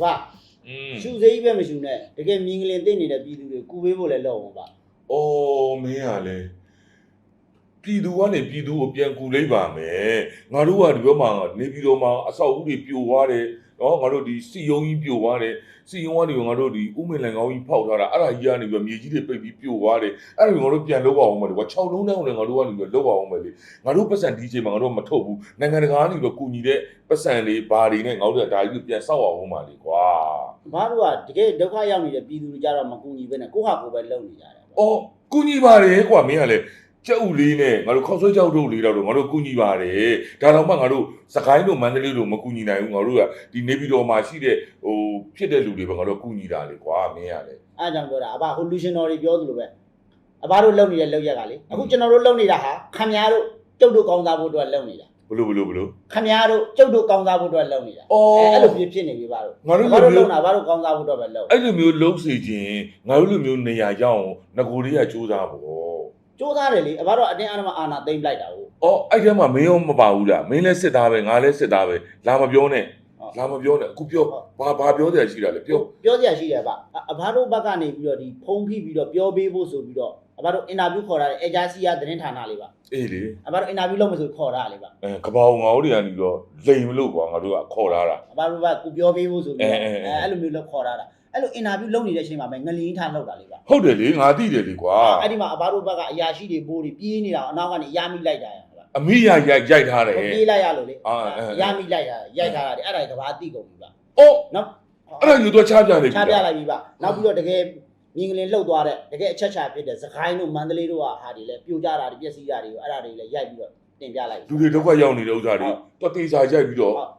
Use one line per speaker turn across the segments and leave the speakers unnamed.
အဘ
อืม
ရှူစိကြီးပဲမရှူနဲ့တကယ်မြင်းကလေးသိနေတဲ့ပြည်သူတွေကူပေးဖို့လည်းလုပ်အောင်ပါ
အော်မင်းကလည်းပြည်သူကနေပြည်သူကိုပြန်ကူလိုက်ပါမယ်ငါတို့ကဒီဘက်မှာနေပြည်တော်မှာအဆောက်အဦတွေပြိုသွားတယ် နော်ငါတို့ဒီစီယုံကြီးပြိုသွားတယ်စီယုံကနေငါတို့ဒီဥမင်လန်ကောင်းကြီးဖောက်ထားတာအဲ့ဒါကြီးကနေပြီးမြေကြီးတွေပိတ်ပြီးပြိုသွားတယ်အဲ့ဒါကိုငါတို့ပြန်လုပ်အောင်မယ်ကွာ6လုံးတောင်းလည်းငါတို့ကနေပြီးလုပ်အောင်မယ်လေငါတို့ပတ်စံဒီချိန်မှာငါတို့မထုတ်ဘူးနိုင်ငံတကာကနေပြီးကူညီတဲ့ပတ်စံတွေဘာတွေနဲ့ငါတို့ကဒါကြီးကိုပြန်ဆောက်အောင်ပါလေကွာ
အဘတို့ကတကယ်ဒုက္ခရောက်နေတဲ့ပြည်သူတွေကြတော့မကူညီဘဲနဲ့ကိုယ့်ဟာကိုယ်ပဲလုပ်နေကြတယ်ပေါ့
အော်ကူညီပါတယ်ကွာမင်းကလည်း ကျက်ဥလေးနဲ့ငါတို့ခောက်ဆွဲကြောက်တို့လေးတော့ငါတို့ကူညီပါတယ်ဒါတော့မှငါတို့စကိုင်းတို့မန္တလေးတို့မကူညီနိုင်ဘူးငါတို့ကဒီနေပြည်တော်မှာရှိတဲ့ဟိုဖြစ်တဲ့လူတွေပဲငါတို့ကူညီတာလေကွာမင်းကလည်း
အဲအကြောင်းပြောတာအဘဟိုလူရှင်တော်တွေပြောသလိုပဲအဘတို့လုပ်နေတဲ့လုပ်ရက်ကလေအခုကျွန်တော်တို့လုပ်နေတာဟာခမ ्या တို့ကျုပ်တို့ကောင်းစားဖို့အတွက်လုပ်နေတာ
ဘလို့ဘလို့ဘလို့
ခမ ्या တို့ကျုပ်တို့ကောင်းစားဖို့အတွက်လုပ်နေတာ
အော်
အဲအဲ့လိုဖြစ်ဖြစ်နေပြီပါတို့
ငါတို့
ဘာ
လို
လို့
မျိုး
လုပ်တာဘာလို့ကောင်းစားဖို့အတွက်ပဲလုပ်
အဲ့လိုမျိုးလုံးစေခြင်းငါတို့လိုမျိုးနေရာရောက်အောင်ငကိုတွေကစူးစမ်းဖို့
စူးစားတယ်လေအဘတို့အတင်းအဓမ္မအာနာသိမ့်လိုက်တာဟုတ်
အော်အဲ့ထဲမှာမင်းရောမပါဘူးလားမင်းလည်းစစ်သားပဲငါလည်းစစ်သားပဲလာမပြောနဲ့
ဟုတ်
လာမပြောနဲ့အခုပြောဘာဘာပြောတယ်ရှိတာလဲပြော
ပြောစရာရှိတယ်ဗျအဘတို့ဘက်ကနေပြီးတော့ဒီဖုံးဖိပြီးတော့ပြောပေးဖို့ဆိုပြီးတော့အဘတို့အင်တာဗျူးခေါ်ထားတဲ့အေဂျာစီယာသတင်းဌာနလေးပါ
အေးလေ
အဘတို့အင်တာဗျူးလုပ်မယ်ဆိုခေါ်ထားလေးပါ
အဲကပောင်ငါတို့တွေကနေတော့လိမ်မလို့ကွာငါတို့ကခေါ်ထားတာ
အဘတို့ကကိုပြောပေးဖို့ဆိုပြီးတော့
အဲအဲအဲ
အဲအဲ့လိုမျိုးလောက်ခေါ်ထားတာ အဲ့လိုအင်တာဗျူးလုပ်နေတဲ့အချိန်မှာပဲငလင်းထားလောက်တာလေးပါ
ဟုတ်တယ်လေငါသိတယ်လေကွာ
အဲ့ဒီမှာအဘတို့ဘက်ကအရာရှိတွေဘိုးတွေပြေးနေတာအနောက်ကနေရမိလိုက်တာရပါ
အမိရရိုက်ရိုက်ထားတယ်
ပြေးလိုက်ရလို့လေ
အာအဲ
ရမိလိုက်တာရိုက်ထားတာလေအဲ့ဒါကဘာအတိကုန်ပြီပါ
အော်
နော်
အဲ့ဒါယူတော့ချပြနေပြီ
ချပြလိုက်ပြီပါနောက်ပြီးတော့တကယ်မြင်းကလေးလှုပ်သွားတဲ့တကယ်အချက်ချာဖြစ်တဲ့သခိုင်းတို့မန္တလေးတို့ကဟာတွေလည်းပြိုကြတာတွေပျက်စီးတာတွေကိုအဲ့ဒါတွေလည်းရိုက်ပြီးတော့တင်ပြလိုက်
လူတွေဒုက္ခရောက်နေတဲ့ဥစ္စာတွေတော့တေစာရိုက်ပြီးတော့
ဟုတ်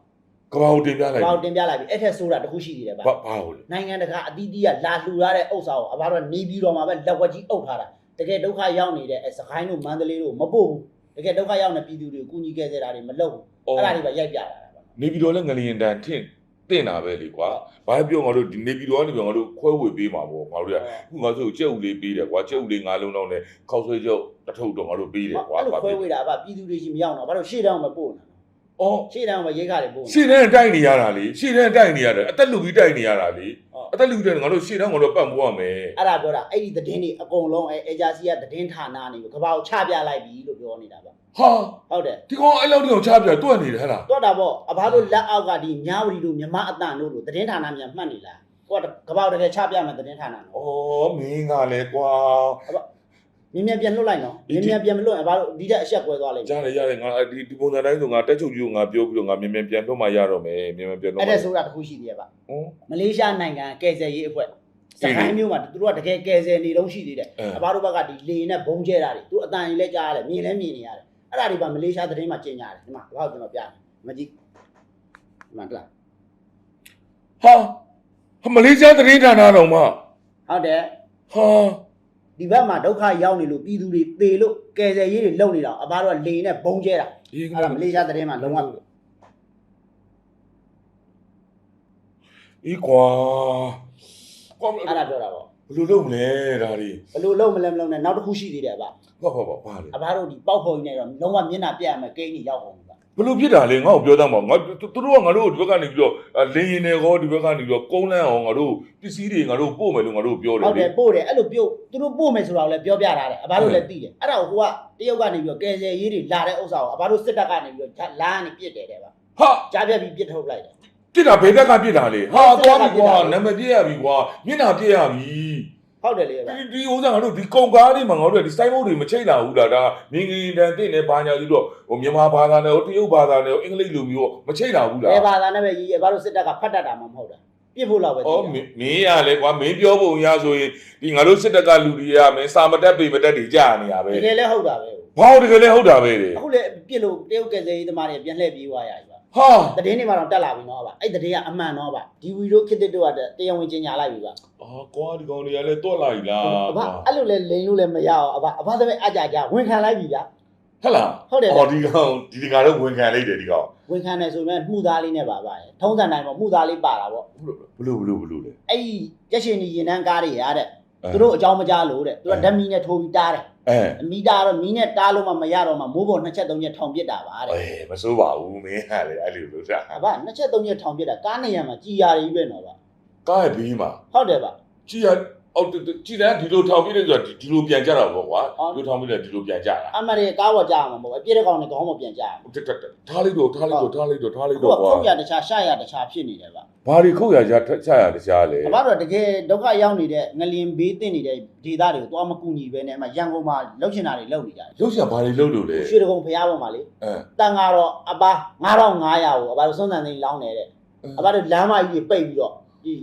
ကဘာကိုတင်ပြလိုက်
ဘာလို့တင်ပြလိုက်ပြီအဲ့ထက်ဆိုတာတခုရှိသေးတယ်ဗျ
ဘာဘာဟုတ်လဲ
နိုင်ငံတကာအသီးသီးကလာလှူရတဲ့ဥစ္စာကိုအဘတို့နေပြီးတော့မှပဲလက်ဝက်ကြီးအုပ်ထားတာတကယ်ဒုက္ခရောက်နေတဲ့အဲစကိုင်းတို့မန္တလေးတို့မပို့ဘူးတကယ်ဒုက္ခရောက်နေပြည်သူတွေကိုကူညီခဲ့စေတာတွေမလုပ်ဘူး
အော်
အဲ့ဒါတွေပဲရိုက်ပြတာပါ
နေပြီးတော့လည်းငလျင်တန်ထင့်တင်တာပဲလေကွာဘာပြောငါတို့ဒီနေပြီးတော့ကနေပြီးငါတို့ခွဲဝေပေးမှာပေါ့ငါတို့ကခုငါဆိုကြက်ဥလေးပေးတယ်ကွာကြက်ဥလေးငါးလုံးတော့နဲ့ခောက်ဆွဲကြောက်တစ်ထုပ်တော့ငါတို့ပေးတယ်ကွာ
အဲ့လိုခွဲဝေတာကပြည်သူတွေရှိမရောက်တော့ဘာလို့ရှေ့တောင်မပို့နေတာ
အော်
ရှေ့တောင်မရိတ်ခါတွေပို့နေ
ရှေ့တန်းတိုက်နေရတာလေရှေ့တန်းတိုက်နေရတယ်အသက်လူပြီးတိုက်နေရတာလေ
ဟုတ်
အသက်လူပြီးတိုက်နေငါတို့ရှေ့တန်းငါတို့ပတ်မိုးရမယ်
အဲ့ဒါပြောတာအဲ့ဒီသတင်းတွေအကုန်လုံးအဲအေဂျာစီကသတင်းဌာနနေကိုကဘာကိုချပြလိုက်ပြီလို့ပြောနေတာပါ
ဟာ
ဟုတ်တယ်
ဒီကောင်အဲ့လောက်တောင်ချပြတွက်နေတယ်ဟဲ့လား
တော့တာပေါ့အဘတို့လက်အောက်ကဒီမြဝတီတို့မြမအတန်တို့လိုသတင်းဌာနများမှတ်နေလားကိုကကဘာတကယ်ချပြမယ်သတင်းဌာနနော်
အော်မင်းကလည်းကွာ
မြင်မြန်ပြန်လွတ်လိုက်နော်မြင်မြန်ပြန်မလွတ်ရင်အဘတို့ဒီတက်အဆက်ကွဲသွားလိမ့်မယ်
ရတယ်ရတယ်ငါဒီဒီပုံစံတိုင်းဆိုငါတက်ချုပ်ကြီးကိုငါပြောပြီးတော့ငါမြင်မြန်ပြန်တော့မှရတော့မယ်မြင်မြန်ပြန်တော့
အဲ့
မှ
ဒါဆိုတာတစ်ခုရှိသေးရဲ့ဗျ
ဟမ်
မလေးရှားနိုင်ငံကယ်ဆယ်ရေးအဖွဲ့စကိုင်းမျိုးမှာသူတို့ကတကယ်ကယ်ဆယ်နေတော့ရှိသေးတယ်
အဲ
အဘတို့ဘက်ကဒီလေနဲ့ဘုံကျဲတာတွေသူတို့အတန်ကြီးလဲကြားရတယ်မြင်လဲမြင်နေရတယ်အဲ့ဒါတွေပါမလေးရှားသတင်းမှာကျင်ကြတယ်ဒီမှာဘာလို့ကျွန်တော်ပြတယ်မကြည့်ဒီမှာကလား
ဟာဟာမလေးရှားသတင်းဌာနတော်မှာ
ဟုတ်တယ်
ဟာ
ဒီဘက်မှာဒုက္ခရောက်နေလို့ပြည်သူတွေသေလို့ကယ်ဆယ်ရေးတွေလုပ်နေတာအဘတို့ကလေနဲ့ဘုံကျဲတာ
ဒီက
အဲ့ဒါမလေးရှားသတင်းမှာလုံးဝ
အေးကွာကွာဘ
အဲ့ဒါပြောတာပေါ့
ယ်လိုလုပ်မလဲဒါတွေ
ဘယ်လိုလုံးမလဲမလုံးနဲ့နောက်တစ်ခုရှိသေးတယ်ဗျ
ဘာဘာဘာဘာလဲ
အဘတို့ဒီပေါက်ဖော်ကြီးနေတော့လုံးဝမျက်နှာပြတ်ရမယ်ကိန်းကြီးရောက်အောင်ဗျ
ဘယ်လိုဖြစ်တာလဲငါ့ကိုပြောတတ်မှာငါသူသူတို့ကငါတို့ဒီဘက်ကနေပြီးတော့အဲလင်းရင်တွေကောဒီဘက်ကနေပြီးတော့ကုန်းလန်းအောင်ငါတို့ပစ္စည်းတွေငါတို့ပို့မယ်လို့ငါတို့ပြောတယ်
ဟုတ်တ
လေ
ယ်ပို့တယ်အဲ့လိုပြုတ်သူတို့ပို့မယ်ဆိုတာကိုလည်းပြောပြထားတယ်အဘတို့လည်းသိတယ်အဲ့ဒါကိုဟိုကတရုတ်ကနေပြီးတော့ကယ်ဆယ်ရေးတွေလာတဲ့ဥစ္စာကိုအဘတို့စစ်တပ်ကနေပြီးတော့လာကနေပြစ်တယ်တဲ့ဗျ
ဟာ
ကြားပြတ်ပြီးပြစ်ထုတ်လိုက်တယ်
ပြစ်တာဘယ်ဘက်ကပြစ်တာလဲဟာ
စစ်တပ်
သွား
က
ပြီကွာ
ပြစ်တာလေ
နာမည်ပြစ်ရပြီကွာမျက်နှာပြစ်ရပြီ
ဟုတ်တယ်လေဗျ
ဒီဒီဥစ္စာငါတို့ဒီကုံကားလေးမှာငါတို့ကဒီစိုင်းမုတ်တွေမချိတ်လာဘူးလားဒါမြင်ကြီးတန်တင်နေဘာညာဆိုတော့ဟိုမြန်မာဘာသာနဲ့ဟိုတရုတ်ဘာသာနဲ့ဟိုအင်္ဂလိပ်လိုမျိုးမချိတ်လာဘူးလား
ဘယ်ဘာသာနဲ့ပဲကြီးအဘတို့စစ်တပ်ကဖတ်တတ်တာမှမဟုတ်တာပြစ်ဖို့လောက်ပဲသိ
အော်
တာ
မင်းမင်းရလေကွာမင်းပြောပုံရဆိုရင်ဒီငါတို့စစ်တပ်ကလူတွေကမင်းစာမတက်ပေမတက်တွေကြာနေရပဲ
တကယ်လည်းဟုတ်တာပဲ
ဘာလို့တကယ်လဲဟုတ်တာပဲလေ
အခုလည်းပြစ်လို့တရုတ်ကယ်ဆယ်ရေးသမားတွေပြန်လှည့်ပြေးသွားရပြီဗျ
ဟာ
သတင်းတွေမှာတော့တက်လာပြီနော်ဗျအဲ့သတင်းကအမှန်တော့ဗျဒီဝီတို့ခစ်တစ်တို့ကတရားဝင်ကျင်ညာလိုက်ပြီဗျ
အာကွာဒီကောင်တွေကလည်းတွက်လိုက်လား
အဘအဲ့လိုလဲလိန်လို့လည်းမရအောင်အဘအဘသမီးအကြကြဝန်ခံလိုက်ပြီဗျ
ဟဟလား
ဟုတ်တယ်
အော်ဒီကောင်ဒီဒီကောင်တော့ဝင်ခံလိုက်တယ်ဒီကောင်
ဝန်ခံတယ်ဆိုရင်မှုသားလေးနဲ့ပါပါထုံးစံတိုင်းပေါ့မှုသားလေးပါတာပေါ့
ဘလို့ဘလို့ဘလို့လဲ
အဲ့ဒီရက်ရှင်ကြီးရင်တန်းကားတွေရတဲ့
အဲ
သူတို့အကြောင်းမကြားလို့တဲ့သူကဓာတ်မီနဲ့ထိုးပြီးတားတယ်
အဲ
မီတာတော့မီးနဲ့တားလို့မှမရတော့မှမိုးပေါ်နှစ်ချက်သုံးချက်ထောင်ပစ်တာပါတဲ့
အေးမစိုးပါဘူးမင်းကလေအဲ့လိုလို့စား
အဘနှစ်ချက်သုံးချက်ထောင်ပစ်တာကားနေရမှာကြည်ရာကြီးပဲနော်ဗျ
ကားရဲ့ဘေးမှာ
ဟုတ်တယ်ဗျ
ကြည်ရ အော်ကြည်တယ်ဒီလိုထောင်ပြီးတယ်ဆိုတော့ဒီလိုပြန်ကြတာပေါ့ကွာ
ဟုတ်
ဒီလိုထောင်ပြီးတယ်ဒီလိုပြန်ကြတာ
အမရီကားပေါ်ကြာမှာမဟုတ်ဘူးအပြည့်တဲ့ကောင်နဲ့ခေါင်းပေါ်ပြန်ကြာမှာ
တက်တက်တက်ထားလိုက်တော့ထားလိုက်တော့ထားလိုက်တော့ထားလိုက်
ခု
တော့
က
ကွာ
ခုတ်ရတခြားရှာရတခြားဖြစ်နေတယ်ဗျ
ဘာတွေခုတ်ရကြချရတခြားလေ
အဘတော့တကယ်ဒုက္ခရောက်နေတဲ့ငလင်ဘေးတင်နေတဲ့ဒေသတွေကိုသွားမကူညီပဲနဲ့အမရန်ကုန်မှာလှုပ်ရှင်တာတွေလှုပ်နေကြတယ်
ရုပ်ရှာဘာတွေလုပ်လို့လဲ
ရွှေတကုံဖျားပေါ်မှာလေ
အဲ
တန်ကတော့အပါ9500ကိုအဘတို့စွန်းတန်သိန်းလောင်းနေတဲ့အဘတို့လမ်းမကြီးတွေပိတ်ပြီးတော့ဒီ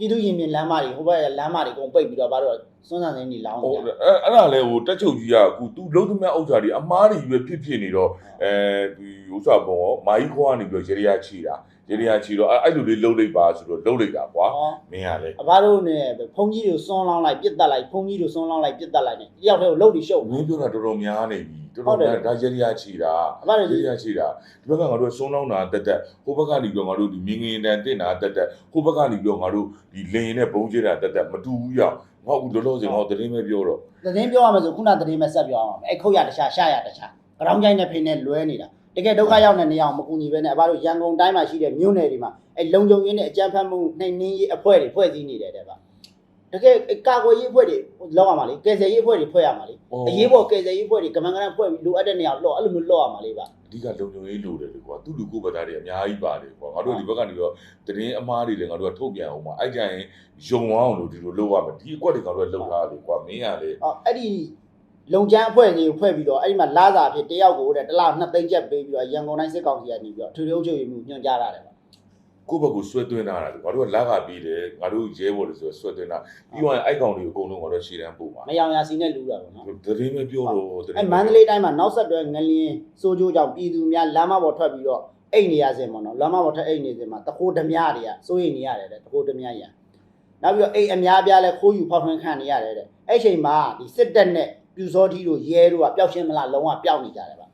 ပြည်သူရင်မြင်လမ်းမတွေဟိုဘက်ကလမ်းမတွေအကုန်ပိတ်ပြီးတော့အဘတို့စွန်းစံသိန်းကြီးလောင်း
ဟို
နေကြ
အဲ့အဲ့ဒါလဲဟိုတက်ချုပ်ကြီးကအခု तू လုံးသမျှဥစ္စာတွေအမားတွေပဲဖြစ်ဖြစ်နေတော့အဲဒီဥစ္စာပုံရောမာကြီးခွားနေပြီးရေရချီတာ ရေရချီတော့အဲ့အဲ့လိုလေးလှုပ်လိုက်ပါဆိုတော့လှုပ်လိုက်တာကွာ
ဟော
မင်းကလေ
အဘတို့နဲ့ဖုန်ကြီးတွေစွန်းလောင်းလိုက်ပြစ်တက်လိုက်ဖုန်ကြီးတွေစွန်းလောင်းလိုက်ပြစ်တက်လိုက်နဲ့တယောက်တည်းကိုလှုပ်ပြီးရှုပ်
မင်းပြောတာတော်တော်များနေပြီတော်
ဟုတ်
တော်
တယ်
များဒါရေရချီတာ
အဘတို့
ရေရချီတာဒီဘက်ကငါတို့ဆုံးလောင်းတာတက်တက်ဟိုဘက်ကနေပြီးတော့ငါတို့ဒီမြင်းငင်းတန်တင်တာတက်တက်ဟိုဘက်ကနေပြီးတော့ငါတို့ဒီလင်းနဲ့ဘုံကျတာတက်တက်မတူဘူးရောက်ငါ့ဦးလောလောဆယ်ငါတရင်ပဲပြောတော့
သတင်းပြောရမယ်ဆိုခုနသတင်းပဲဆက်ပြောအောင်အဲ့ခုတ်ရတခြားရှာရတခြားကရောင်းကြိုင်းနဲ့ဖိနေလွဲနေတာ တကယ်ဒုက္ခရောက်တဲ့နေရာကိုမကူညီပဲနဲ့အဘတို့ရန်ကုန်တိုင်းမှာရှိတဲ့မြို့နယ်တွေမှာအဲ့လုံခြုံရေးနဲ့အကြမ်းဖက်မှုနှိမ်နင်းရေးအဖွဲ့တွေဖွဲ့စည်းနေတယ်တဲ့ဗျတကယ်ကာကွယ်ရေးအဖွဲ့တွေလောက်ရမှာလေကယ်ဆယ်ရေးအဖွဲ့တွေဖွဲ့ရမှာလေအရေးပေါ်ကယ်ဆယ်ရေးဖွဲ့တွေကမန်ကရန်ဖွဲ့ပြီးလိုအပ်တဲ့နေရာကိုလော့အဲ့လိုမျိုးလော့ရမှာလေးပါ
အဓိကလုံခြုံရေးလိုတယ်လေကွာသူ့လူကိုယ်ပတ်သားတွေအများကြီးပါတယ်ကွာငါတို့ဒီဘက်ကနေတော့တရင်အမားတွေလည်းငါတို့ကထုတ်ပြန်အောင်ပါအဲ့ကြရင်ယုံအောင်လို့ဒီလိုလုပ်ရမယ်ဒီအကွက်တွေငါတို့ကလုပ်ထားတယ်ကွာမင်းကလေ
အော်အဲ့ဒီ လုံချမ်းအဖွဲ့ကြီးကိုဖွဲ့ပြီးတော့အဲ့ဒီမှာလာစာဖြစ်တယောက်ကိုတဲ့တစ်လ2သိန်းချက်ပေးပြီးတော့ရန်ကုန်တိုင်းစစ်ကောင်စီကနေပြီးတော့ထွေထွေအုပ်ချုပ်ရေးမှုညွှန်ကြားရတယ်ပါ
ကိုယ့်ဘက်ကိုဆွဲသွင်းထားတာလေငါတို့ကလက်ကပြီးတယ်ငါတို့ရဲဘော်တွေဆိုဆွဲသွင်းတာပြီးတော့အဲ့ကောင်တွေကိုအကုန်လုံးငါတို့ရှေ့တန်းပို့ပါ
မယောင်ရစီနဲ့လူတာပေါ့နော်
တရင်ပဲပြောတော့တရင်
အဲ့မန္တလေးတိုင်းမှာနောက်ဆက်တွဲငလင်းစိုးကြိုးကြောင့်ပြည်သူများလမ်းမပေါ်ထွက်ပြီးတော့အိတ်နေရစင်ပေါ့နော်လမ်းမပေါ်ထွက်အိတ်နေစင်မှာတခိုးဓမြတွေကစိုးရိမ်နေရတယ်တဲ့တခိုးဓမြရန်နောက်ပြီးတော့အိတ်အများပြားလဲခိုးယူဖောက်ထွင်းခံနေရတယ်တဲ့အဲ့ချိန်မှာဒီစစ်တပ်နဲ့ ပြူစောထီးတို့ရဲတို့ကပျောက်ရှင်းမလားလုံးဝပျောက်နေကြတယ်ဗျ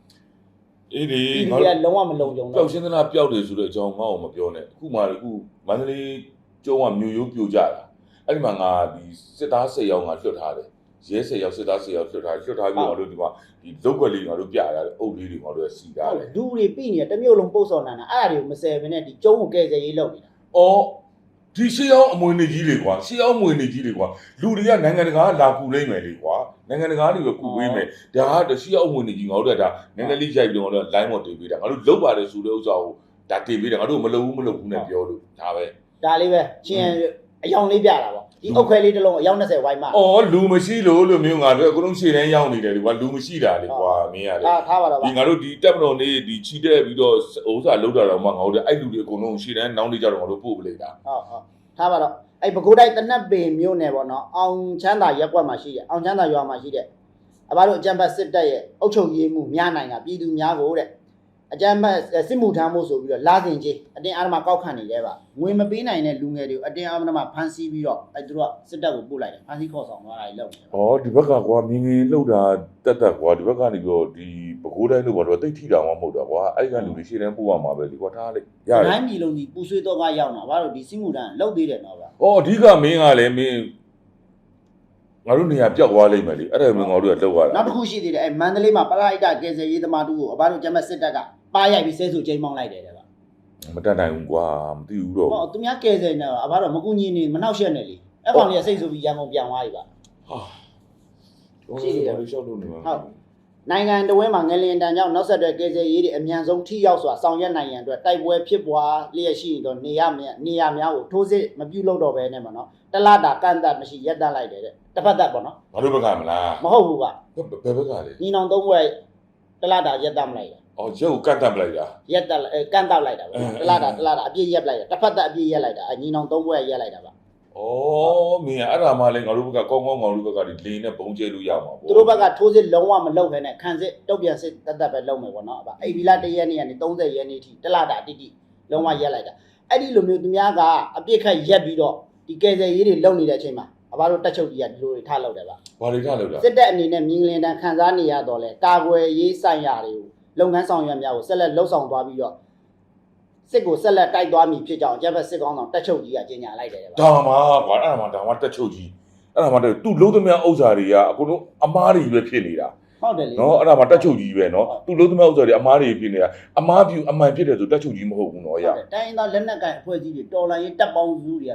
အေးဒီ
ဒီ
ငါ
က
တို့
လုံးဝမလုံကြုံ
ပျော
တော့
က်ရှင်းသလားပျောက်တယ်ဆိုတဲ့အကြောင်းငါ့ကိုမပြောနဲ့အခုမှအခုမန္တလေးကျုံးကမြို့ရိုးပြိုကြတာအဲ့ဒီမှာငါဒီစစ်သား၁၀ယောက်ငါလွတ်ထားတယ်ရဲ၁၀ယောက်စစ်သား၁၀ယောက်လွတ်ထားလွတ်ထားပြီးငါတို့ဒီမှာဒီလုတ်ွက်လေးငါတို့ပြရတယ်အုပ်လေးတွေငါတို့စီထားတယ်
ဒူတွေပြိနေတယ်တစ်မျိုးလုံးပုတ်စော်နေတာအဲ့ဒါတွေကိုမဆယ်ဘဲနဲ့ဒီကျုံးကိုကဲဆယ်ရေးလုပ်နေတာ
အော်ဒီရှေးအောင်အမွေနေကြီးတွေကွာရှေးအောင်အမွေနေကြီးတွေကွာလူတွေကနိုင်ငံတကာကလာကူလိမ့်မယ်လေကွာ နိုင်ငံတကာတွေပဲကူဝေးမယ်ဒါကရှေးအောင်အမွေနေကြီးငါတို့ကဒါနည်းနည်းလေးရိုက်ပြီးတော့ငါတို့ line ပေါ်တင်ပေးတာငါတို့လုတ်ပါတယ်ဆိုတဲ့ဥစ္စာကိုဒါတင်ပေးတယ်ငါတို့မလုပ်ဘူးမလုပ်ဘူးနဲ့ပြောလို့ဒါပဲ
ဒါလေးပဲချင်းအယောင်လေးပြတာပေါ့ဒီအုတ်ခွဲလေးတစ်လုံးအယောင်20ဝိုင်းမှာ
အော်လူမရှိလို့လို့မျိုးငါတို့အကုန်လုံးရှေ့တန်းရောက်နေတယ်လေကွာလူမရှိတာလေကွာမင်းရတယ်
ဒါထားပါတော့
ဒီ
ဗျ
ငါတို့ဒီတက်မတော်နေဒီချီတက်ပြီးတော့ဥစ္စာလုတ်တာတော့မှငါတို့အဲ့လူတွေအကုန်လုံးရှေ့တန်းနောင်းနေကြတော့ငါတို့ပို့ပလိုက်တာ
ဟုတ်ဟုတ်ထားပါတော့ အဲ့ဘကိုးတိုင်းတနက်ပင်မြို့နယ်ပေါ့နော်အောင်ချမ်းသာရက်ကွက်မှာရှိတယ်အောင်ချမ်းသာရွာမှာရှိတယ်အဘတို့အကြံဖတ်စစ်တပ်ရဲ့အုပ်ချုပ်ရေးမှုများနိုင်တာပြည်သူများကိုတဲ့ အကြံဖတ်စစ်မှုထမ်းမှုဆိုပြီးတော့လာစဉ်ချင်းအတင်းအာရမကောက်ခံနေတယ်ဗျငွေမပေးနိုင်တဲ့လူငယ်တွေကိုအတင်းအာရမဖမ်းဆီးပြီးတော့အဲ့သူတို့ကစစ်တပ်ကိုပို့လိုက်တယ်ဖမ်းဆီးခေါ်ဆောင်သွားတာကြီးလုပ်နေတယ်။
အော်ဒီဘက်ကကွာမြင်းငင်လှုပ်တာတက်တက်ကွာဒီဘက်ကနေပြီးတော့ဒီပကိုးတိုင်းလို့ကတော့တိတ်ထီတာမှမဟုတ်တော့ကွာအဲ့ဒီကလူတွေရှေ့တန်းပို့ရမှာပဲဒီကွာထားလိုက်ရ။တယ်
တိုင်းပြည်လုံးဒီပူဆွေးတော့ကရောက်နေတာဘာလို့ဒီစစ်မှုထမ်းလုပ်သေးတယ်နော်ဗျာ။
အော်အဓိကမင်းကလည်းမင်း ငါတို့နေရာပြောက်သွားလိမ့်မယ်လေအဲ့ဒါမင်းငါတို့ကလောက်ရ။တာ
နောက်တစ်ခုရှိသေးတယ်အဲမန္တလေးမှာပရိုက်တာကယ်ဆယ်ရေးသမားတူကိုအဘတို့ကျမစစ်တပ်ကပါရိုက်ပြီးဆဲဆူချိန်မောင်းလိုက်တယ်တဲ့ဗျာ
မတတ်နိုင်ဘူးကွာမသိဘူးတော့။
ဟောသူများကယ်ဆယ်နေတော့အဘတို့မကူညီနေမနှောက်ရှက်နေလေ။အဲ့ကောင်လေးကစိတ်ဆိုပြီးရန်ကုန်ပြန်သွားပြီဗျာ
ဟာရှိတယ်ဘာလို့ရှောက်လို့နေမှာ
ဟုတ်။နိုင်ငံတော်ဝင်းမှာငလင်တန်ကြောင့်နောက်ဆက်တွဲကယ်ဆယ်ရေးတွေအမြန်ဆုံးထိရောက်စွာဆောင်ရွက်နိုင်ရန်အတွက်တိုက်ပွဲဖြစ်ပွားလျက်ရှိနေတော့နေရမြနေရများကိုထိုးစစ်မပြုတ်လို့တော့ပဲနဲ့မနော်။ တလတာကန့်သက်မရှိရက်တက်လိုက်တယ်တဲ့။တစ်ဖက်သက်ပေါ့နော်
ငါတို့ဘက်ကမလား။
မဟုတ်ဘူးဗျာ
ဘယ်ဘက်ကလဲ။
ညီနောင်သုံးဘွဲတလတာရက်တက်မလိုက်တာ
အော်ရုပ်ကတ်တက်ပလိုက်တာ
ရက်တက်အဲကန့်တောက်လိုက်တာပဲ
အဲ
တလားတာတလားတာအပြည့်ရက်လိုက်တာတစ်ဖက်သက်အပြည့်ရက်လိုက်တာအညီနောင်သုံးဘွဲရက်လိုက်တာပါ
အော်မင်းအဲ့ဒါမှလည်းငါတို့ဘက်ကကောင်းကောင်းငါတို့ဘက်ကဒီလေနဲ့ပုံကျဲလို့ရမှာပေါ့
သူတို့ဘက်ကထိုးစစ်လုံးဝမလုပ်ခဲနဲ့ခံစစ်တုတ်ပြန်စစ်တက်တက်ပဲလုပ်မယ်ပေါ့နော်အဘအိဗီလာ1ရက်နေ့ကနေ30ရက်နေ့ထိတလားတာတိတိလုံးဝရက်လိုက်တာအဲ့ဒီလိုမျိုးသူများကအပြစ်ခတ်ရက်ပြီးတော့ ဒီကယ်ဆယ်ရေးတွေလုပ်နေတဲ့အချိန်မှာအဘတို့တက်ချုပ်ကြီးကဒီလိုတွေထားလုပ်တယ်ဗျ
ဘာတွေထားလို့လဲ
စစ်တပ်အနေနဲ့မြင်းလင်းတန်းခံစားနေရတော့လဲကာကွယ်ရေးဆိုင်ရာတွေကိုလုပ်ငန်းဆောင်ရွက်များကိုဆက်လက်လှုပ်ဆောင်သွားပြီးတော့စစ်ကိုဆက်လက်တိုက်သွားမည်ဖြစ်ကြောင်းအကြမ်းဖက်စစ်ကောင်းဆောင်တက်ချုပ်ကြီးကကြေညာလိုက်တယ်ဗျ
ဒါမှကွာအဲ့ဒါမှဒါမှတက်ချုပ်ကြီးအဲ့ဒါမှတော့သူ့လုံးသမျှဥစ္စာတွေကအကုန်လုံးအမားတွေပဲဖြစ်နေတာ
ဟုတ်တယ်လေ
နော်အဲ့ဒါမှတက်ချုပ်ကြီးပဲနော်သူ့လုံးသမျှဥစ္စာတွေအမားတွေဖြစ်နေတာအမားပြူအမှန်ဖြစ်တယ်ဆိုတက်ချုပ်ကြီးမဟုတ်ဘူးနော်ရ
ဟုတ်တယ်တိုင်းရင်းသားလက်နက်ကိုင်အဖွဲ့အစည်းတွေတော်လိုင်းရေးတပ်ပေါင်းစုတွေက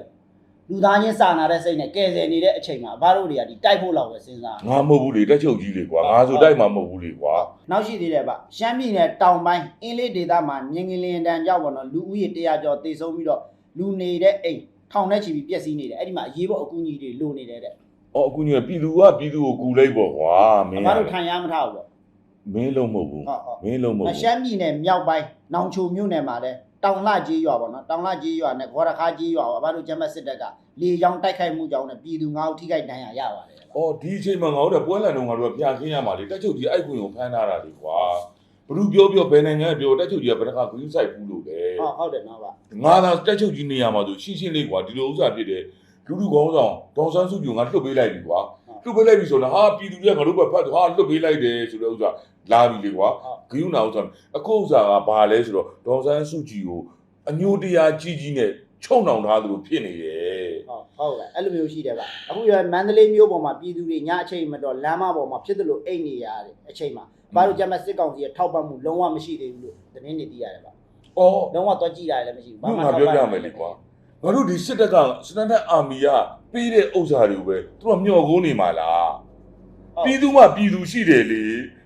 လူသားချင်းစာနာတဲ့စိတ်နဲ့ကယ်ဆယ်နေတဲ့အချိန်မှာအဘတို့တွေကဒီတိုက်ဖို့လောက်ပဲစဉ်းစား
ငါမဟုတ်ဘူးလေတက်ချုပ်ကြီးလေကွာငါဆိုတိုက်မှာမဟုတ်ဘူးလေကွာ
နောက်ရှိသေးတယ်ဗျရှမ်းပြည်နယ်တောင်ပိုင်းအင်းလေးဒေသမှာမြင်းကလေးတန်းကြောက်ပေါ်တော့လူဦးရေ100ကျော်တေဆုံးပြီးတော့လူနေတဲ့အိမ်ထောင်ထဲချီပြီးပျက်စီးနေတယ်အဲ့ဒီမှာအရေးပေါ်အကူအညီတွေလိုနေတယ်တဲ့
အော်အခုညကပြည်သူကပြည်သူကိုကူလိုက်ပေါ့ကွာမ
အ
င်း
ဘတို့ခံရမထားဘူးပေါ့
မင်းလုံးမဟုတ်ဘူး
ဟုတ်ဟုတ်
မင်းလုံးမဟုတ်
အ
ဘူး
ရှမ်းပြည်နယ်မြောက်ပိုင်းနောင်ချိုမြို့နယ်မှာလည်း တောင်လှကြီးရွာပေါ့နော်တောင်လှကြီးရွာနဲ့ဂေါ်ရခါကြီးရွာကိုအဘတို့ကျမတ်စစ်တပ်ကလေကြောင်းတိုက်ခိုက်မှုကြောင့်လည်းပြည်သူ9ဦးထိခိုက်ဒဏ်ရာရပါတယ်ဗျ
အော်ဒီအချိန်မှာငါတို့ကပွဲလန်တော့ငါတို့ကပြခင်းရမှာလေတက်ချုပ်ကြီးအဲ့ကွင်ကိုဖမ်းထားတာလေကွာဘလူပြောပြောဘယ်နိုင်ငံကပြောတက်ချုပ်ကြီးကဘယ်တစ်ခါဂရုစိုက်ဘူးလို့ပဲ
ဟုတ်ဟုတ်တယ်နော်ဗျ
ငါသာတက်ချုပ်ကြီးနေရာမှာဆိုရှင်းရှင်းလေးကွာဒီလိုဥစ္စာဖြစ်တယ်လူလူကောင်းဆောင်ဒေါန်ဆန်းစုကြည်ကငါလွတ်ပေးလိုက်ပြီကွာ လွတ်ပေးလိုက်ပြီဆိုတော့ဟာပြည်သူတွေကငါတို့ဘက်ဖတ်ဟာလွတ်ပေးလိုက်တယ်ဆိုတဲ့ဥစ္စာလာပြီလေကွာဂရုနာဥစ္စာအခုဥစ္စာကဘာလဲဆိုတော့ဒေါန်ဆန်းစုကြည်ကိုအညိုတရားကြီးကြီးနဲ့ချုံနှောင်ထားသလိုဖြစ်နေတယ်
ဟုတ်ဟုတ်ကဲ့အဲ့လိုမျိုးရှိတယ်ဗျအခုရမန္တလေးမြို့ပေါ်မှာပြည်သူတွေညအချိန်မတော်လမ်းမပေါ်မှာဖြစ်တယ်လို့အိတ်နေရတယ်အချိန်မှာအဘတို့ကျမတ်စစ်ကောင်စီရဲ့ထောက်ပံ့မှုလုံးဝမရှိသေးဘူးလို့သတင်းတွေသိရတယ်ဗျ
အော်
လုံးဝတော့ကြည့်ရတယ်လည်းမရှိဘူး
ဘာမှပြောပြမယ်လေကွာ ငါတို့ဒီစစ်တပ်ကစတန်ဒတ်အာမီကပေးတဲ့ဥစ္စာတွေကိုပဲသူကမျှော်ကိုးနေမှာလားပြည်သူမှပြည်သူရှိတယ်လေ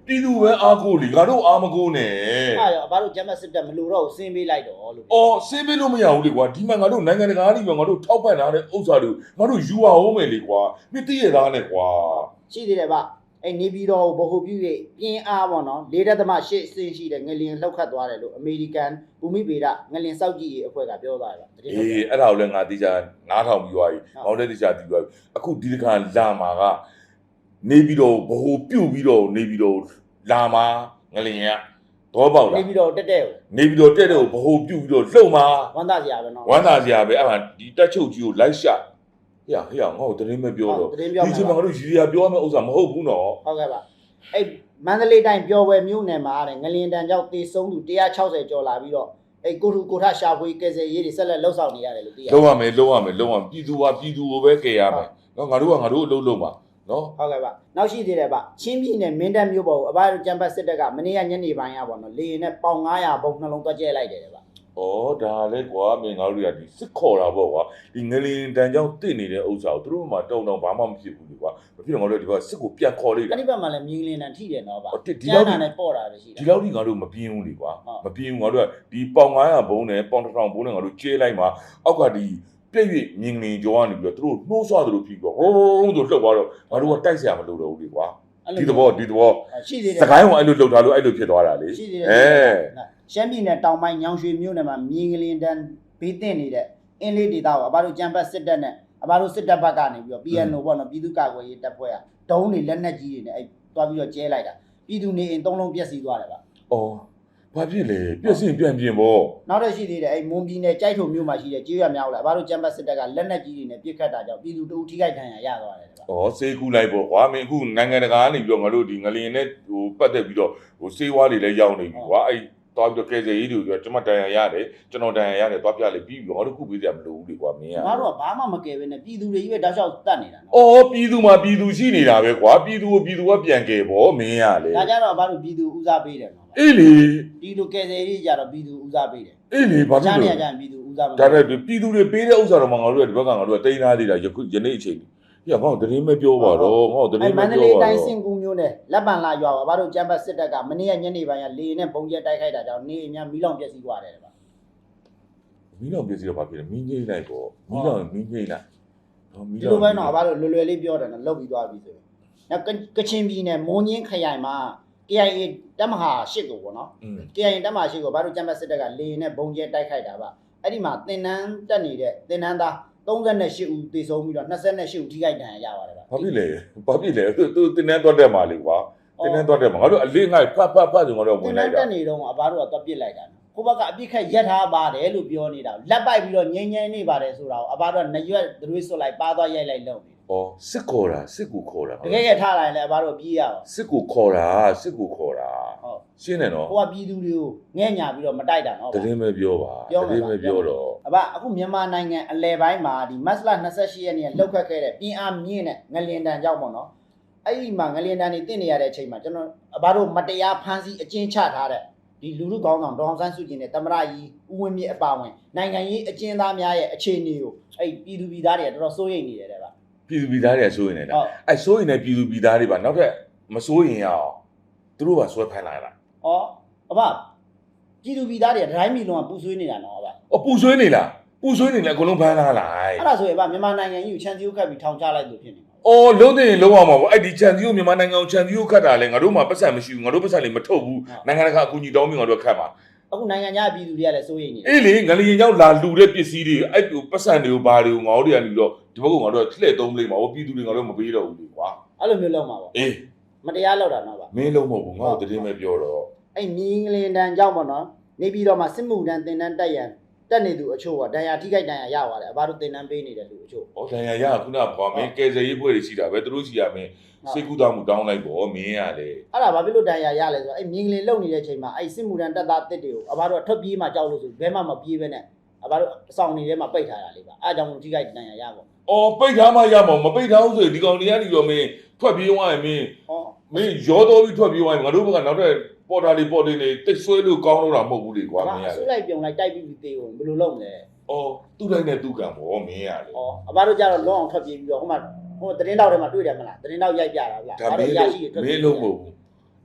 ပြည်သူပဲအားကိုးလေငါတို့အားမကိုးနဲ့
အဲ့ရောအဘတို့ကျမတ်စစ်တပ်မလို့တော့ဆင်းပေးလိုက်တော့လို့
အော်စေးပေးလို့မရဘူးလေကွာဒီမှာငါတို့နိုင်ငံတကာကနေပြီးငါတို့ထောက်ပံ့ထားတဲ့ဥစ္စာတွေကိုငါတို့ယူအောင်မယ်လေကွာမသိရသားနဲ့ကွာ
ရှိသေးတယ်ဗျ အဲ့နေပြည်တော်ကိုဗဟိုပြု၍ပြင်းအားပေါ့နော်၄ဒသမ၈စင်ရှိတဲ့ငလင်လှုပ်ခတ်သွားတယ်လို့အမေရိကန်ဘူမိဗေဒငလင်စောက်ကြည့်ရေးအဖွဲ့ကပြောသွားတယ်ဗျသတင်း
အေး
ထုတ်ပြန်
အဲ့ဒါကိုလည်းငါသိချာနားထောင်ပြီးသွားပြီငေါလည်းသိချာသိသွားပြီအခုဒီတခါလာမှာကနေပြီးတော့ဘ ਹੁ ပြုတ်ပြီးတော့နေပြီးတော့လာမှာငလင်ရတော့ပေါက်
နေ
လား
ပြည်တော်တက်တဲ့ကို
နေပြီးတော့တဲ့တဲ့ကိုဘ ਹੁ ပြုတ်ပြီးတော့လှုပ်မှာ
ဝမ်းသာစရာပဲနော်
ဝမ်းသာစရာပဲအဲ့မှာဒီတက်ချုပ်ကြီးကိုလိုက်ရှာ ဟေ့ဟေ့ငါ့ကိုသတင်းမပြောတော့
သတင်းပြော
ဒီ
မှာ
ချိန်မှာငါတို့ရီရီယာပြောရမယ့်ဥစ္စာမဟုတ်ဘူးနော်
ဟုတ်ကဲ့ပါအဲ့မန္တလေးတိုင်းပျော်ဝယ်မြို့နယ်မှာတဲ့ငလင်တန်ကြောင့်တေဆုံးသူ160ကျော်လာပြီးတော့အဲ့ကိုထူကိုထရှာဖွေကယ်ဆယ်ရေးတွေဆက်လက်လှုပ်ဆောင်နေရတယ်လို့သိရတယ်
လုံးဝမယ်လုံးဝမယ်လုံးဝမယ်ပြည်သူကပြည်သူကိုပဲကယ်ရမယ်နော်ငါတို့ကငါတို့အလုပ်လုပ်မှာနော်
ဟုတ်ကဲ့ပါနောက်ရှိသေးတယ်ဗျချင်းပြည်နယ်မင်းတပ်မြို့ပေါ်ကိုအဘတို့ကျမ်းပတ်စစ်တပ်ကမနေ့ကညနေပိုင်းရပါတော့လေရင်နဲ့ပေါင်900ဘုံနှလုံးသွက်ကျဲလိုက်တယ်ဗျ
ဩဒါလည်းကွာမင်းငါတို့ကဒီစစ်ခေါ်တာပေါ့ကွာဒီငလင်တန်ကြောင်တင့်နေတဲ့ဥစ္စာကိုသူတို့မှတုံတုံဘာမှမဖြစ်ဘူးလေကွာမဖြစ်တော့ငါတို့ဒီဘက်စစ်ကိုပြန်ခေါ်လိုက်တာ
အဲ့ဒီဘက်မှာလည်းမြင်းလင်းတန်ထိတယ်နော်ဗျ
ဒီလောက်
နဲ့ပေါ့တာပဲရှိတယ်
ဒီလောက်ထိငါတို့မပြင်းဘူးလေကွာမပြင်းဘူးငါတို့ကဒီပေါင်900ဘုံနဲ့ပေါင်1000ဘုံနဲ့ငါတို့ကျဲလိုက်မှာအောက်ကဒီပြည့်ပြည့်မြင်မြင်ကြောကနေပြီးတော့သူတို့နှိုးဆွသလိုဖြစ်ပြီးတော့ဟိုးဆိုလှုပ်သွားတော့ငါတို့ကတိုက်ဆရာမလိုတော့ဘူးလေကွာဒီသဘောဒီသဘော
ရှိသေးတယ်
စကိုင်းကအဲ့လိုလှုပ်ထားလို့အဲ့လိုဖြစ်သွားတာလေ
ရှိသေးတယ်
အဲ
ရှမ်းပြည်နယ်တောင်ပိုင်းညောင်ရွှေမြို့နယ်မှာမြင်းကလေးတန်းဘေးတင်နေတဲ့အင်းလေးဒေသကိုအဘတို့ကြံပတ်စစ်တပ်နဲ့အဘတို့စစ်တပ်ဘက်ကနေပြီးတော့ PNO ပေါ့နော်ပြည်သူ့ကာကွယ်ရေးတပ်ဖွဲ့ကဒုံးတွေလက်နက်ကြီးတွေနဲ့အဲ့တွားပြီးတော့ကျဲလိုက်တာပြည်သူနေအိမ်သုံးလုံးပျက်စီးသွားတယ်ဗျ
အော်ဘာဖြစ်လဲပြည့်စင်ပြန်ပြင်ပေါ့
နောက်တော့ရှိသေးတယ်အဲ့မွန်ပြည်နယ်ကြိုက်ထုံမြို့မှာရှိတဲ့ကျေးရွာများကိုလည်းအဘတို့ကြံပတ်စစ်တပ်ကလက်နက်ကြီးတွေနဲ့ပစ်ခတ်တာကြောင့်ပြည်သူတအုပ်ထိခိုက်ဒဏ်ရာရသွားတယ်ဗျ။
ဩစေးကူလိုက်ပေါ့ကွာမင်းအခုနိုင်ငံတကာကနေပြီးတော့ငါတို့ဒီငလျင်နဲ့ဟိုပတ်သက်ပြီးတော့ဟိုစေးဝါးတွေလည်းရောက်နေပြီကွာအဲ့ သွားပြီးတော့ကဲဆယ်ရေးတွေပြောကျွန်မတန်ရရတယ်ကျွန်တော်တန်ရရတယ်သွားပြလိုက်ပြီးပြီးတော့ငါတို့ခုပေးကြမလို့ဘူးလေကွာမင်းက
ငါတို့ကဘာမှမကယ်ဘဲနဲ့ပြည်သူတွေကြီးပဲတောက်လျှောက်တတ်နေတာနော်။
အော်ပြည်သူမှာပြည်သူရှိနေတာပဲကွာပြည်သူကိုပြည်သူကပြန်ကယ်ပေါ့မင်းကလေ
ဒါကြတော့အဘတို့ပြည်သူဦးစားပေးတယ်နော်။
အေးလေ
ဒီလိုကယ်ဆယ်ရေးကြတော့ပြည်သူဦးစားပေးတယ်
အေးလေဘာဖြစ်
ကြားနေ
လို့
ရကြရင်ပြည်သူဦးစားမ
ဒါပေမဲ့ပြည်သူတွေပေးတဲ့ဥစ္စာတော့မှငါတို့ကဒီဘက်ကငါတို့ကတိန်းထားသေးတာယခုယနေ့အချိန်ကြီး။ညငါ့ကိုသတင်းမပြောပါတော့ငါ့ကိုသ
အဲ
တင်းမ
မန္တ
ပြော
လေး
ပါ
တိုင်း
တော့
စင်ကူ မျိုးနဲ့လက်ပံလာရွာပါအဘတို့ကျမ်းပတ်စစ်တပ်ကမနေ့ကညနေပိုင်းကလေနဲ့ပုံကျဲတိုက်ခိုက်တာကြောင့်နေအများမီးလောင်ပျက်စီးသွားတယ်ဗျ
မီးလောင်ပြည့်စီတော့ဘာဖြစ်လဲမီးငိမ့်လိုက်ပေါ့မီးလောင်မီးငိမ့်လိုက်ဟောမီး
ဒီ
လောင်
လိုပဲတော့အဘတို့လွယ်လွယ်လေးပြောတယ်နော်လုတ်ပြီးသွားပြီဆိုရင်နောက်ကကချင်ပြည်နယ်မွန်ညင်းခရိုင်မှာ KIA တပ်မဟာ၈ကိုပေါ့နော်
อืม
KIA တပ်မဟာ၈ကိုအဘတို့ကျမ်းပတ်စစ်တပ်ကလေနဲ့ပုံကျဲတိုက်ခိုက်တာဗျအဲ့ဒီမှာတင်နန်းတက်နေတဲ့တင်နန်းသား 38ဦးသေဆုံးပြီးတော့28ဦးထိခိုက်ဒဏ်ရာရပါတယ်ဗျ
ဘာဖြစ်လဲဘာဖြစ်လဲသူသူတင်းနှန်းသွားတက်မှာလေကွာတင်းနှန်းသွားတက်မှာငါတို့အလေးငိုက်ဖတ်ဖတ်ဖတ်ဆိုငါတို့
သ
ဝင်
င်
လို
တ
က်
န်း
တာ
တက်နေတော့အဘတို့ကသွားပစ်လိုက်တာနော်ကိုဘက်ကအပြစ်ခတ်ရက်ထားပါတယ်လို့ပြောနေတာလက်ပိုက်ပြီးတော့ငိမ့်ငိမ့်နေပါတယ်ဆိုတာကိုအဘတို့ကနရွက်သွေးစွတ်လိုက်ပါသွားရိုက်လိုက်လုံနေ
ဩစစ်ခေါ်တာစစ်ကူခေါ်တာ
တကယ်ကထားလိုက်ရင်လည်းအဘတို့ပြေးရအောင်
စစ်ကူခေါ်တာစစ်ကူခေါ်တာ
ဟုတ်
ရှင်းတယ်နော်
ဟိုကပြည်သူတွေကိုငဲ့ညာပြီးတော့မတိုက်တာနော်
တရင်ပဲပြောပါ
ပြော
တ
မယ်
ရင်
ပါ
ပဲပြောတော့
အဘအခုမြန်မာနိုင်ငံအလဲပိုင်းမှာဒီမတ်လ28ရက်နေ့ကလောက်ခတ်ခဲ့တဲ့ပြင်းအားမြင့်တဲ့ငလင်တန်ကြောင့်ပေါ့နော်အဲ့ဒီမှာငလင်တန်တွေတင့်နေရတဲ့အချိန်မှာကျွန်တော်အဘတို့မတရားဖမ်းဆီးအကျဉ်းချထားတဲ့ဒီလူလူကောင်းဆောင်ဒေါအောင်ဆန်းစုကြည်နဲ့တမရကြီးဦးဝင်းမြင့်အပါဝင်နိုင်ငံရေးအကျဉ်းသားများရဲ့အခြေအနေကိုအဲ့ပြည်သူပြည်သားတွေကတော်တော်စိုးရိမ်နေတယ်တဲ့ဗျ
ပြည်သူပြည်သားတွေကစိုးရင်လည်း
ဟုတ်
အဲစိုးရင်လည်းပြည်သူပြည်သားတွေပါနောက်ထပ်မစိုးရင်ရအောင်သူတို့ပါဆွဲဖမ်းလာတာ
ဩအဘပြည်သူပြည်သားတွေကဒတိုင်းမီလုံးကပူဆွေးနေတာနော်အဘ
အော်ပူဆွေးနေလားပူဆွေးနေလည်းအကုန်လုံးဖမ်းလာလိုက်
အဲ့ဒါဆိုရင်အဘမြန်မာနိုင်ငံကြီးကိုချန်စီယိုခတ်ပြီးထောင်ချလိုက်လို့ဖြစ်နေမှာ
အော်လုံးတဲ့လုံးအောင်ပါဗောအဲ့ဒီချန်စီကိုမြန်မာနိုင်ငံကိုချန်စီကိုခတ်တာလဲငါတို့မှပတ်စံမရှိဘူးငါတို့ပတ်စံလေးမထုတ်ဘူးနိုင်ငံတကာအကူအညီတောင်းပြီးငါတို့ခတ်ပါ
အခုနိုင်ငံခြားပြည်သူတွေကလည်းစိုးရိမ်နေတယ်
အေးလေငလျင်ရောက်လာလူတဲ့ပစ္စည်းတွေအဲ့ဒီပတ်စံတွေကိုဘာတွေကိုငါတို့တွေကနေပြီးတော့ ဒီဘက်ကငါတို့ကလှည့်သုံးမလိမ့်ပါဘူးပြည်သူတွေငါတို့မပေးတော့ဘူးလေကွာ
အဲ့လိုမျိုးလုပ်မှာပေါ့
အေး
မတရားလုပ်တာနော်ဗျ
မင်းလုံးမဟုတ်ဘူးငါတို့တည်းမဲပြောတော့
အဲ့မြင်းကလင်တန်ကြောင့်ပေါ့နော်နေပြီးတော့မှစစ်မှုတန်းတင်တန်းတက်ရန်တက်နေသူအချို့ပေါ့ဒဏ်ရာထိခိုက်ဒဏ်ရာရပါတယ်အဘတို့တင်တန်းပေးနေတဲ့လူအချို့
ဩတန်ရရခုနကဘာမင်းကယ်ဆယ်ရေးပွဲတွေရှိတာပဲသူတို့ရှိရမင်းစိတ်ကူးတောင်းမှုတောင်းလိုက်ပေါ့မင်းရလေ
အဲ့ဒါဘာဖြစ်လို့ဒဏ်ရာရလဲဆိုတော့အဲ့မြင်းကလင်လုံနေတဲ့အချိန်မှာအဲ့စစ်မှုတန်းတက်သားတစ်တွေကိုအဘတို့ကထွက်ပြေးမှကြောက်လို့ဆိုဘဲမှမပြေးပဲနဲ့အဘတို့အဆောင်နေထဲမှာပိတ်ထားတာလေးပါအဲ့ဒါကြောင့်မို့ထိခိုက်ဒဏ်ရာရပေါ့
အော်ပိတ်ထားမှရမှာမပိတ်ထားဘူးဆိုရင်ဒီကောင်တွေကနေတော့မင်းထွက်ပြေးသွားရင်မင်း
ဟော
မင်းရောတော်ပြီးထွက်ပြေးသွားရင်ငါတို့ဘက်ကနောက်တဲ့ပေါ်တာလေးပေါ်တင်လေးတိတ်ဆွဲလို့ကောင်းလို့တာမဟုတ်ဘူးလေကွာ
အဘ
မင်းရ
အ
လေ
စုလိုက်ပြုံလိုက်တိုက်ပြီးသေးဝင်ဘယ်လိုလုပ်မလဲ
အော်သူ့တိုင်းနဲ့သူ့ကံပေါ့မင်းရလေ
ဟောအဘတို့ကြတော့လွန်အောင်ထွက်ပြေးပြီးတော့ဟိုမှာဟိုသတင်းတောက်ထဲမှာတွေ့တယ်မလားသတင်းတောက်ရိုက်ပြတာဗျာ
ဒါမင်း
ရ
လို့
ရှိတွေထွက်
မ
ပြေး
င်းလုံးမဟုတ်ဘူး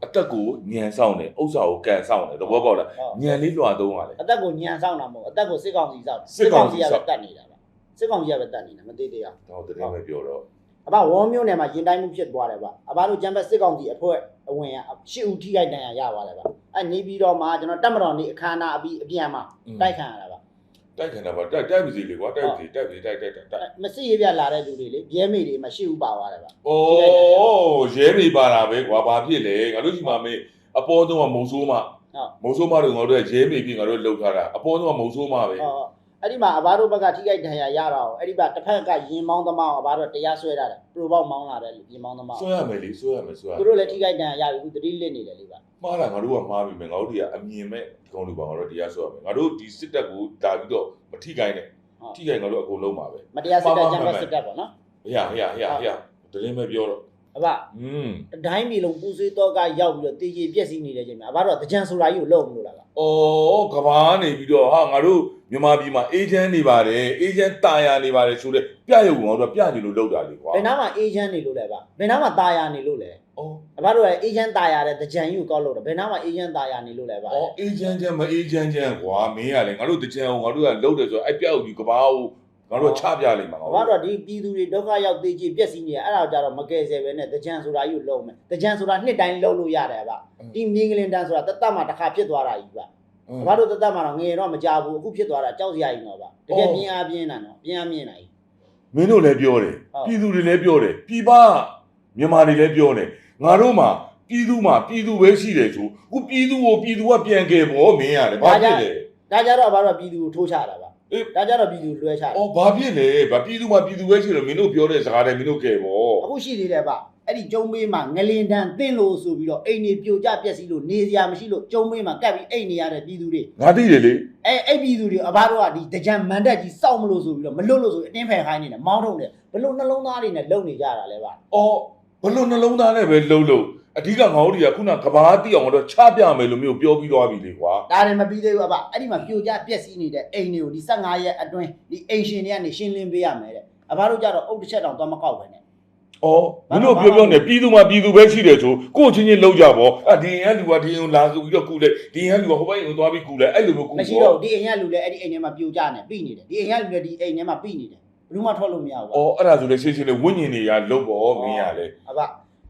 အသက်ကိုညံဆောင်တယ်ဥစ္စာကိုကန်ဆောင်တယ်သဘောပေါက်လား
ဟုတ်
ညံလေးလွှာသုံးပါလေ
အသက်ကိုညံဆောင်တာမဟုတ်အသက်ကိုစစ်ကောင်စီစောက်
စစ်ကောင်စီစောက်
ကပဲတတ်နေတာဗျ စစ်ကောင်စီကပဲတတ်နေတာမသေးသေးအောင်
တော့တည်းမဲပြောတော့
အဘဝေါ်မျိုးနယ်မှာရင်တိုင်းမှုဖြစ်သွားတယ်ဗျအဘတို့ကျမ်းဘက်စစ်ကောင်စီအဖွဲ့အဝင်ကရှစ်ဦးထိခိုက်ဒဏ်ရာရသွားတယ်ဗျအဲနေပြီးတော့မှကျွန်တော်တက်မတော်နေအခမ်းအနားအပြီးအပြန်မှာတိုက်ခံရတာဗျ
တိုက်ခံတာပါတိုက်တိုက်ပါစီလေကွာတိုက်ပါစီတိုက်ပါစီတိုက်တိုက်တိုက်တိုက်
မစစ်ရေးပြလာတဲ့လူတွေလေရဲမေတွေမှာရှစ်ဦးပါသွားတယ်ဗျ။
အော်ရဲမိပါတာပဲကွာဘာဖြစ်လဲငါတို့ဒီမှာမေးအပေါ်ဆုံးကမုံဆိုးမမုံဆိုးမတို့ငါတို့ရဲမိပြင်ငါတို့လှုပ်ထားတာအပေါ်ဆုံးကမုံဆိုးမပဲ
ဟော အဲ့ဒီမှာအဘတို့ဘက်ကထိခိုက်ဒဏ်ရာရတာကိုအဲ့ဒီဘက်တစ်ဖက်ကရင်မောင်းသမားကိုအဘတို့တရားစွဲတာတယ်ပရိုပေါက်မောင်းလာတဲ့ရင်မောင်းသမား
ဆွဲရမယ်လေဆွဲရမယ်ဆွဲရ
သူတို့လည်းထိခိုက်ဒဏ်ရာရပြီအခုတတိလစ်နေတယ်လေဗျ
မှားတာငါတို့ကမှားပြီမယ်ငါတို့တွေကအမြင်မဲ့ဒီကောင်တွေပါငါတို့တရားဆွဲရမယ်ငါတို့ဒီစစ်တပ်ကိုဒါပြီးတော့မထိခိုင်းနဲ့ထိခိုင်းငါတို့အကုန်လုံးပါပဲ
မတရားစစ်တပ်ကျမ်းဘက်စစ်တပ်ပေါ့နော်
ဟေ့ဟေ့ဟေ့ဟေ့တရင်ပဲပြောတော့
အဘ
อืม
တတိုင်းပြည်လုံးပူဆွေးတော့ကရောက်ပြီးတော့တေကြီးပြက်စီးနေတဲ့အချိန်မှာအဘတို့ကတကြံဆိုတာကြီးကိုလုံမလို့လားဗျ
အော်ကဘာနေပြီးတော့ဟာငါတို့ မြန်မာပြည်မှာအေဂျင့်နေပါတယ်အေဂျင့်တာယာနေပါတယ်ဆိုတော့ပြရုပ်ကောင်တို့ပြနေလို့လောက်တာလေကွာ
ဘယ်နားမှာအေဂျင့်နေလို့လဲဗျဘယ်နားမှာတာယာနေလို့လဲ
ဩ
အဘတို့ကအေဂျင့်တာယာတဲ့ကြံယူကောက်လို့တော့ဘယ်နားမှာအေဂျင့်တာယာနေလို့လဲဗျ
ဩအေဂျင့်ချင်းမအေဂျင့်ချင်းကွာမင်းကလေငါတို့တကြံအောင်ငါတို့ကလောက်တယ်ဆိုတော့အဲ့ပြရုပ်ကြီးကဘာကိုငါတို့ချပြလိမ့်မှာငါ
တို့ကတော့ဒီပြည်သူတွေဒုက္ခရောက်သေးကြီးပြက်စီးနေရအဲ့ဒါကြတော့မကယ်ဆယ်ပဲနဲ့တကြံဆိုတာကြီးကိုလုံးမယ်တကြံဆိုတာနှစ်တိုင်းလုံးလို့ရတယ်ဗျဒီမြင်းကလင်တန်းဆိုတာတတ်တတ်မှတစ်ခါဖြစ်သွားတာကြီးဗျ အဘတို့တတ်မှတော့ငယ်တော့မကြဘူးအခုဖြစ်သွားတာကြောက်စရာကြီးတော့ဗျတကယ်ပြင်းအားပြင်းတာနော်ပြင်းအားမြင်တာကြီး
မင်းတို့လည်းပြောတယ်
ဟုတ်
ပြည်သူတွေလည်းပြောတယ်ပြည်ပမြန်မာတွေလည်းပြောတယ်ငါတို့မှာပြည်သူမှာပြည်သူပဲရှိတယ်ဆိုခုပြည်သူကိုပြည်သူကပြန်ကယ်ပေါ့မင်းရတယ်ဘာဖြစ်လဲ
ဒါကြတော့အဘတို့ကပြည်သူကိုထိုးချတာဗျ
အေး
ဒါကြတော့ပြည်သူလွှဲချတာ
အော်ဘာဖြစ်လဲဗာပြည်သူမှာပြည်သူပဲရှိတယ်မင်းတို့ပြောတဲ့စကားတွေမင်းတို့ကယ်ပေါ့
အခုရှိသေးတယ်ဗျ အဲ့ဒီကျုံမေးမှာငလင်တန်တင့်လို့ဆိုပြီးတော့အိမ်နေပြိုကျပျက်စီးလို့နေစရာမရှိလို့ကျုံမေးမှာကပ်ပြီးအိမ်နေရတဲ့ပြည်သူတွေ
ငါသိတယ်လေ
အဲအဲ့ပြည်သူတွေအဘတို့ကဒီတကြံမန်တက်ကြီးစောက်မလို့ဆိုပြီးတော့မလွတ်လို့ဆိုပြီးအတင်းဖယ်ခိုင်းနေတယ်မောင်းထုံတယ်ဘလို့နှလုံးသားတွေနဲ့လုံနေကြတာလဲဗျ
အော်ဘလို့နှလုံးသားနဲ့ပဲလှုပ်လို့အဓိကငါတို့တွေကခုနကဘာတိအောင်တော့ချပြမယ်လို့မျိုးပြောပြီးသွားပြီလေကွာ
ဒါတွေမပြီးသေးဘူးအဘအဲ့ဒီမှာပြိုကျပျက်စီးနေတဲ့အိမ်တွေကိုဒီ15ရက်အတွင်းဒီအိမ်ရှင်တွေကနေရှင်းလင်းပေးရမယ်တဲ့အဘတို့ကြတော့အုတ်တစ်ချက်တောင်သွားမကောက်ပဲနဲ့
အော်မင်းတို့ပြောပြောနေပြည်သူမှာပြည်သူပဲရှိတယ်ဆိုကိုယ့်ချင်းချင်းလှုပ်ကြပေါ့အဒီရင်ကလူကဒီရင်လာဆိုပြီးတော့ကူလဲဒီရင်ကလူကဟိုဘက်ရင်သွားပြီးကူလဲအဲ့လိုမျိုးကူ
မရှိတော့ဘူးဒီအိမ်ကလူလည်းအဲ့ဒီအိမ်ထဲမှာပြိုကျနေပြီနေတယ်ဒီအိမ်ကလူလည်းဒီအိမ်ထဲမှာပြီနေတယ်ဘယ်သူမှထွက်လို့မရဘူးဗျ
အော်အဲ့ဒါဆိုလေရှင်းရှင်းလေးဝိညာဉ်တွေရလှုပ်ပေါ့မင်းရလေ
အဘ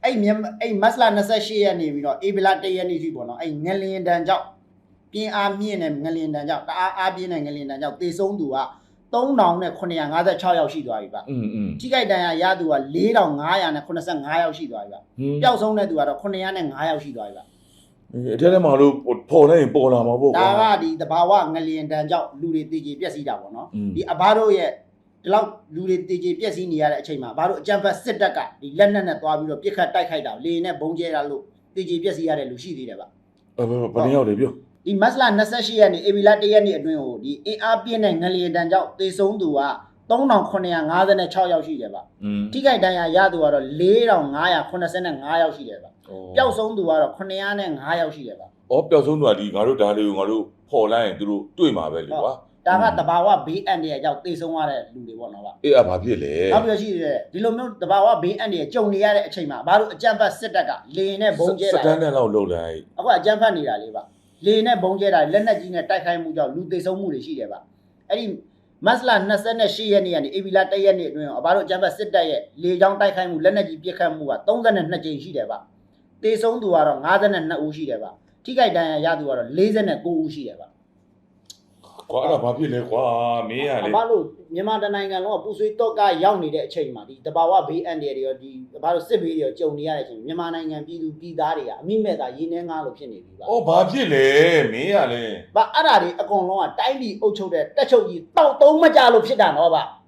အဲ့မြန်မာအဲ့မတ်လ28ရက်နေပြီးတော့ဧပြီလ1ရက်နေ့ထိပေါ့နော်အဲ့ငလင်တန်ကြောင့်ပြင်းအားမြင့်တဲ့ငလင်တန်ကြောင့်တအားအားပြင်းတဲ့ငလင်တန်ကြောင့်တေဆုံးသူက 3956ယောက်ရှိသွားပြီဗျ
อืม
ထိခိုက်ဒဏ်ရာရသူက4585ယောက်ရှိသွားပြီဗျပျောက်ဆုံးတဲ့သူကတော့905ယောက်ရှိသွားပြီဗျ
အဲထဲထဲမှာလို့ပေါ်နေရင်ပေါ်လာမှာပေါ့ကွာ
ဒါကဒီတဘာဝငလျင်တန်ကြောင့်လူတွေတည်ကြည်ပြက်စီးတာပေါ့နော်ဒီအဘတို့ရဲ့ဒီလောက်လူတွေတည်ကြည်ပြက်စီးနေရတဲ့အချိန်မှာဘာလို့အကြံဖတ်စစ်တပ်ကဒီလက်နက်နဲ့သွားပြီးတော့ပြစ်ခတ်တိုက်ခိုက်တာလေနဲ့ဘုံကျဲတာလို့တည်ကြည်ပြက်စီးရတဲ့လူရှိသေးတယ်ဗျ
အဲဘယ်နှစ်ယောက်တွေပြော
ဒီမတ်လ28ရက်နေ့ဧပြီလ1ရက်နေ့အတွင်းကိုဒီအင်အားပြင်းတဲ့ငလျင်တန်ကြောင့်သေဆုံးသူက3956ယောက်ရှိတယ်ဗျ
อืม
ထိခိုက်ဒဏ်ရာရသူကတော့4585ယောက်ရှိတယ်ဗျပျောက်ဆုံးသူကတော့905ယောက်ရှိတယ်ဗျ
ဩပျောက်ဆုံးသူကဒီငါတို့ဒါလေးကိုငါတို့ဖော်လိုက်ရင်သူတို့တွေ့မှာပဲလေကွာ
ဒါကတဘာဝဘေးအန္တရာယ်ကြောင့်သေဆုံးရတဲ့လူတွေပေါ့နော်ဗျ
အေးအဘာဖြစ်လဲ
နောက်ပြီးတော့ရှိသေးတယ်ဒီလိုမျိုးတဘာဝဘေးအန္တရာယ်ကြုံနေရတဲ့အချိန်မှာဘာလို့အကြံဖတ်စစ်တပ်ကလေရင်နဲ့ဘုံကျဲ
စ
တာ
တန်ဒတ်လောက်လုံလိုက်
အခုအကြံဖတ်နေတာလေးပါ လေရင်နဲ့ဘုံကျဲတာလက်နက်ကြီးနဲ့တိုက်ခိုက်မှုကြောင့်လူသေဆုံးမှုတွေရှိတယ်ဗျအဲ့ဒီမတ်လ28ရက်နေ့ကနေအေဗီလာ1ရက်နေ့အတွင်းအဘာလို့အကြံဖတ်စစ်တပ်ရဲ့လေကြောင်းတိုက်ခိုက်မှုလက်နက်ကြီးပစ်ခတ်မှုက32ကြိမ်ရှိတယ်ဗျသေဆုံးသူကတော့52ဦးရှိတယ်ဗျထိခိုက်ဒဏ်ရာရသူကတော့49ဦးရှိတယ်ဗျ
ကွာအဲ့ဒါဘာဖြစ်လဲကွာမင်းရလေ
ဘာလို့မြန်မာတိုင်းနိုင်ငံလုံးကပူဆွေးတော့ကရောက်နေတဲ့အချိန်မှာဒီတဘာဝဘေးအန္တရာယ်တွေရောဒီဘာလို့စစ်ဘေးတွေရောကြုံနေရတဲ့အချိန်မြန်မာနိုင်ငံပြည်သူပြည်သားတွေကအမိမဲ့သာရင်းနှဲငားလို့ဖြစ်နေပြီပါ
ဩဘာဖြစ်လဲမင်းရလေ။
ဘာအဲ့ဒါတွေအကုန်လုံးကတိုင်းပြည်အုပ်ချုပ်တဲ့တက်ချုပ်ကြီးတောက်သုံးမကြလို့ဖြစ်တာတော့ဗျ။